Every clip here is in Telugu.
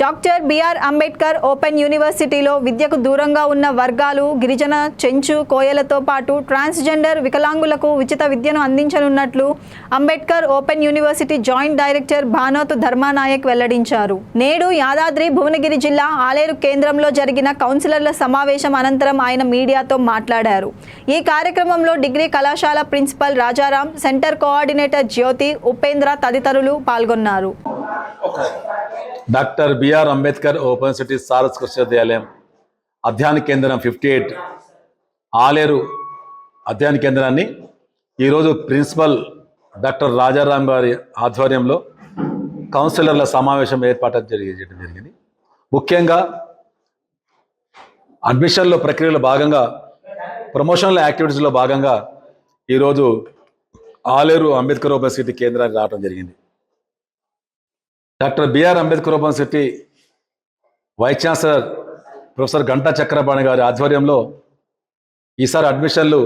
డాక్టర్ బిఆర్ అంబేద్కర్ ఓపెన్ యూనివర్సిటీలో విద్యకు దూరంగా ఉన్న వర్గాలు గిరిజన చెంచు కోయలతో పాటు ట్రాన్స్జెండర్ వికలాంగులకు ఉచిత విద్యను అందించనున్నట్లు Ambedkar open university joint director Banoth Dharmanayak వెల్లడించారు. నేడు యాదాద్రి భువనగిరి జిల్లా ఆలేరు కేంద్రంలో జరిగిన కౌన్సిలర్ల సమావేశం అనంతరం ఆయన మీడియాతో మాట్లాడారు. ఈ కార్యక్రమంలో డిగ్రీ కళాశాల principal Rajaram center coordinator Jyothi Upendra తదితరులు పాల్గొన్నారు. Doctor B R Ambedkar open city saris విశ్వవిద్యాలయం అధ్యయన కేంద్రం ఫిఫ్టీ ఎయిట్ ఆలేరు అధ్యయన కేంద్రాన్ని ఈరోజు ప్రిన్సిపల్ డాక్టర్ రాజారాం గారి ఆధ్వర్యంలో కౌన్సిలర్ల సమావేశం ఏర్పాటు జరిగేయడం జరిగింది. ముఖ్యంగా అడ్మిషన్లో ప్రక్రియలో భాగంగా ప్రమోషనల్ యాక్టివిటీస్లో భాగంగా ఈరోజు ఆలేరు అంబేద్కర్ ఓపెన్ సిటీ కేంద్రానికి రావడం జరిగింది. Doctor B R Ambedkar university vice chancellor professor Ganta Chakrapani గారి ఆధ్వర్యంలో ఈసారి అడ్మిషన్లు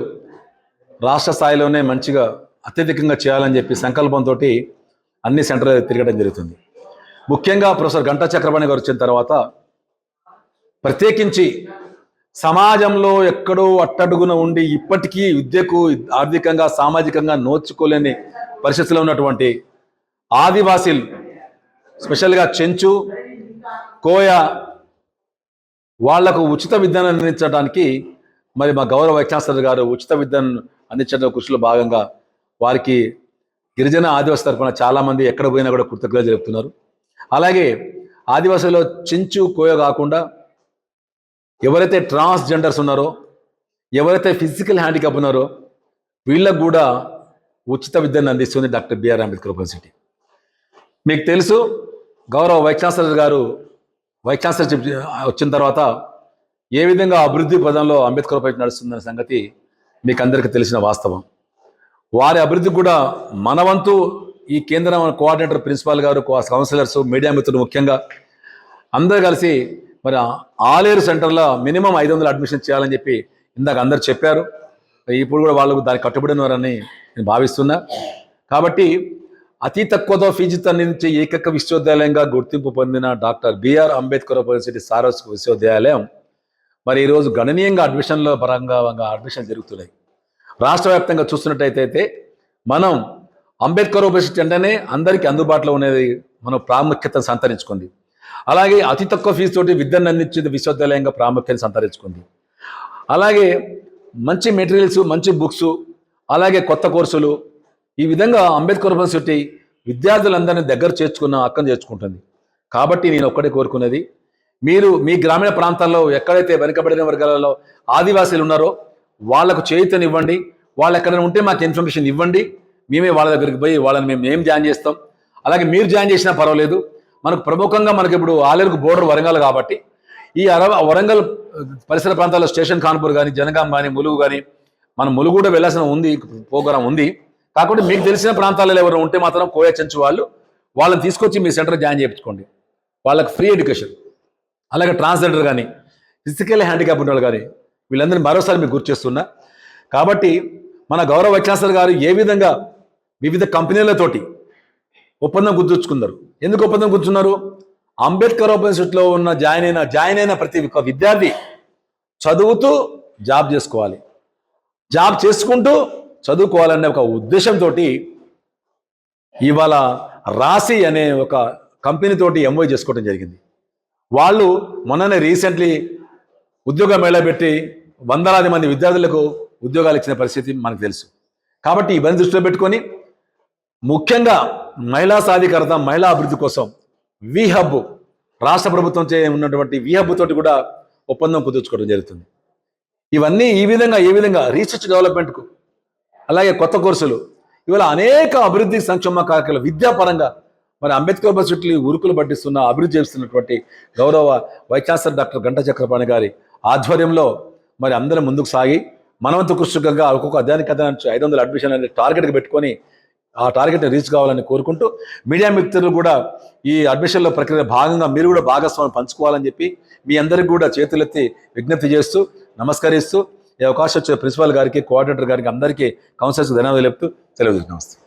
రాష్ట్ర స్థాయిలోనే మంచిగా అత్యధికంగా చేయాలని చెప్పి సంకల్పంతో అన్ని సెంటర్లు తిరగడం జరుగుతుంది. ముఖ్యంగా ప్రొఫెసర్ గంటా చక్రపాణి గారు వచ్చిన తర్వాత ప్రత్యేకించి సమాజంలో ఎక్కడో అట్టడుగున ఉండి ఇప్పటికీ విద్యకు ఆర్థికంగా సామాజికంగా నోచుకోలేని పరిస్థితిలో ఉన్నటువంటి ఆదివాసీలు స్పెషల్గా చెంచు కోయ వాళ్ళకు ఉచిత విద్యను అందించడానికి మరి మా గౌరవ వైస్ ఛాన్సలర్ గారు ఉచిత విద్యను అందించడం కృషిలో భాగంగా వారికి గిరిజన ఆదివాసి తరఫున చాలామంది ఎక్కడ పోయినా కూడా కృతజ్ఞతలు జరుపుతున్నారు అలాగే ఆదివాసులలో చెంచు కోయ కాకుండా ఎవరైతే ట్రాన్స్జెండర్స్ ఉన్నారో ఎవరైతే ఫిజికల్ హ్యాండిక్యాప్ ఉన్నారో వీళ్ళకు కూడా ఉచిత విద్యను అందిస్తుంది డాక్టర్ బిఆర్ అంబేద్కర్ యూనివర్సిటీ. మీకు తెలుసు గౌరవ vice chancellor garu vice chancellor వచ్చిన తర్వాత ఏ విధంగా అభివృద్ధి పదంలో అంబేద్కర్ పై నడుస్తుందనే సంగతి మీకు అందరికీ తెలిసిన వాస్తవం. వారి అభివృద్ధికి కూడా మన వంతు ఈ కేంద్రం coordinator principal garu councillors media మిత్రులు ముఖ్యంగా అందరు కలిసి మరి ఆలేరు సెంటర్లో మినిమం ఐదు వందలు అడ్మిషన్ చేయాలని చెప్పి ఇందాక అందరు చెప్పారు. ఇప్పుడు కూడా వాళ్ళకు దానికి కట్టుబడినవారని నేను భావిస్తున్నా. కాబట్టి అతి తక్కువతో ఫీజుతో అందించే ఏకైక విశ్వవిద్యాలయంగా గుర్తింపు పొందిన doctor B R Ambedkar university saris విశ్వవిద్యాలయం. మరి ఈరోజు గణనీయంగా అడ్మిషన్ల పరంగా అడ్మిషన్ జరుగుతున్నాయి. రాష్ట్ర వ్యాప్తంగా చూస్తున్నట్టయితే మనం అంబేద్కర్ యూనివర్సిటీ అంటేనే అందరికీ అందుబాటులో ఉండేది మనం ప్రాముఖ్యతను సంతరించుకుంది. అలాగే అతి తక్కువ ఫీజు తోటి విద్యను అందించేది విశ్వవిద్యాలయంగా ప్రాముఖ్యత సంతరించుకుంది. అలాగే మంచి మెటీరియల్స్ మంచి బుక్స్ అలాగే కొత్త కోర్సులు ఈ విధంగా అంబేద్కర్ యూనివర్సిటీ విద్యార్థులందరినీ దగ్గర చేర్చుకున్న అక్కను చేర్చుకుంటుంది. కాబట్టి నేను ఒక్కడే కోరుకునేది మీరు మీ గ్రామీణ ప్రాంతాల్లో ఎక్కడైతే వెనుకబడిన వర్గాలలో ఆదివాసీలు ఉన్నారో వాళ్ళకు చేయుతనివ్వండి వాళ్ళు ఎక్కడైనా ఉంటే మాకు ఇన్ఫర్మేషన్ ఇవ్వండి మేమే వాళ్ళ దగ్గరికి పోయి వాళ్ళని మేము ఏం జాయిన్ చేస్తాం. అలాగే మీరు జాయిన్ చేసినా పర్వాలేదు మనకు ప్రముఖంగా మనకి ఇప్పుడు ఆలేరుకు బోర్డర్ వరంగల్ కాబట్టి ఈ అర వరంగల్ పరిసర ప్రాంతాల్లో స్టేషన్ కాన్పూర్ కానీ జనగాం కానీ ములుగు కానీ మనం ములుగు కూడా వెళ్ళాల్సిన ఉంది ప్రోగ్రాం ఉంది. కాకపోతే మీకు తెలిసిన ప్రాంతాలలో ఎవరు ఉంటే మాత్రం కోయచంచు వాళ్ళు వాళ్ళని తీసుకొచ్చి మీ సెంటర్ జాయిన్ చేయించుకోండి. వాళ్ళకి ఫ్రీ ఎడ్యుకేషన్. అలాగే ట్రాన్స్జెండర్ కానీ ఫిజికల్ హ్యాండిక్యాప్ ఉన్న వాళ్ళు కానీ వీళ్ళందరినీ మరోసారి మీకు గుర్తు చేస్తున్నా. కాబట్టి మన గౌరవ వైస్ గారు ఏ విధంగా వివిధ కంపెనీలతోటి ఒప్పందం గుర్తుంచుకున్నారు? ఎందుకు ఒప్పందం కూర్చున్నారు అంబేద్కర్ యూనివర్సిటీలో ఉన్న జాయిన్ అయిన జాయిన్ అయిన ప్రతి ఒక్క విద్యార్థి చదువుతూ జాబ్ చేసుకోవాలి. జాబ్ చేసుకుంటూ చదువుకోవాలనే ఒక ఉద్దేశంతో ఇవాళ రాసి అనే ఒక కంపెనీతోటి ఎంఓ చేసుకోవడం జరిగింది. వాళ్ళు మొన్ననే రీసెంట్లీ ఉద్యోగ మేళ పెట్టి వందలాది మంది విద్యార్థులకు ఉద్యోగాలు ఇచ్చిన పరిస్థితి మనకు తెలుసు. కాబట్టి ఇవన్నీ దృష్టిలో పెట్టుకొని ముఖ్యంగా మహిళా సాధికారత మహిళా అభివృద్ధి కోసం వి హబ్ రాష్ట్ర ప్రభుత్వం చే ఉన్నటువంటి వి హబ్ తోటి కూడా ఒప్పందం కుదుర్చుకోవడం జరుగుతుంది. ఇవన్నీ ఈ విధంగా ఏ విధంగా రీసెర్చ్ డెవలప్మెంట్కు అలాగే కొత్త కోర్సులు. ఇవాళ అనేక అభివృద్ధి సంక్షేమ కార్యక్రమాలు విద్యాపరంగా మరి అంబేద్కర్ యూనివర్సిటీ ఉరుకులు పట్టిస్తున్న అభివృద్ధి చేస్తున్నటువంటి గౌరవ వైస్ ఛాన్సలర్ డాక్టర్ గంట చక్రపాణి గారి ఆధ్వర్యంలో మరి అందరం ముందుకు సాగి మనవంతు కృషిగా ఒక్కొక్క అధ్యాయానికి నుంచి ఐదు వందల అడ్మిషన్ అనే టార్గెట్కి పెట్టుకొని ఆ టార్గెట్ని రీచ్ కావాలని కోరుకుంటూ మీడియా మిత్రులు కూడా ఈ అడ్మిషన్లో ప్రక్రియ భాగంగా మీరు కూడా భాగస్వామ్యం పంచుకోవాలని చెప్పి మీ అందరికి కూడా చేతులెత్తి విజ్ఞప్తి చేస్తూ నమస్కరిస్తూ ఈ అవకాశం వచ్చిన ప్రిన్సిపాల్ గారికి కోఆర్డినేటర్ గారికి అందరికీ కౌన్సిలర్స్కి ధన్యవాదాలు చెప్తూ తెలియజేస్తున్నాం నమస్తే